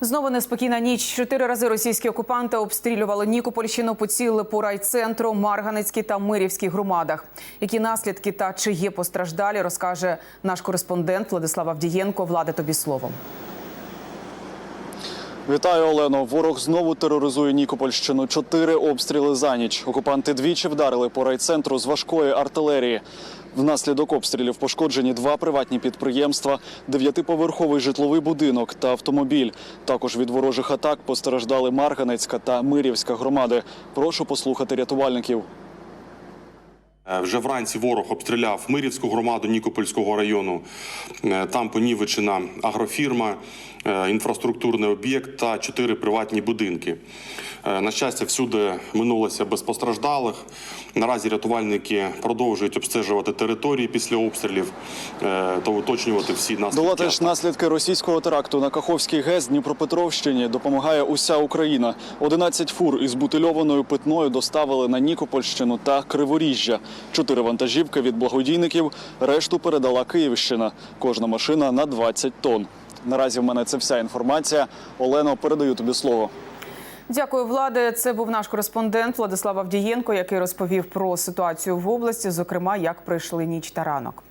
Знову неспокійна ніч. Чотири рази російські окупанти обстрілювали Нікопольщину, поцілили по райцентру, Марганецькій та Мирівській громадах. Які наслідки та чи є постраждалі, розкаже наш кореспондент Владислав Авдієнко. Влади тобі словом. Вітаю, Олено. Ворог знову тероризує Нікопольщину. Чотири обстріли за ніч. Окупанти двічі вдарили по райцентру з важкої артилерії. Внаслідок обстрілів пошкоджені два приватні підприємства, дев'ятиповерховий житловий будинок та автомобіль. Також від ворожих атак постраждали Марганецька та Мирівська громади. Прошу послухати рятувальників. Е, Вже вранці ворог обстріляв Мирівську громаду Нікопольського району. Е, Там понівечена агрофірма, е, інфраструктурний об'єкт та чотири приватні будинки. На щастя, всюди минулося без постраждалих. Наразі рятувальники продовжують обстежувати території після обстрілів та уточнювати всі наслідки. Долати ж наслідки російського теракту на Каховський ГЕС Дніпропетровщині допомагає уся Україна. 11 фур із бутильованою питною доставили на Нікопольщину та Криворіжжя. Чотири вантажівки від благодійників. Решту передала Київщина. Кожна машина на 20 тонн. Наразі в мене це вся інформація. Олено, передаю тобі слово. Дякую, влади. Це був наш кореспондент Владислав Авдієнко, який розповів про ситуацію в області, зокрема, як пройшли ніч та ранок.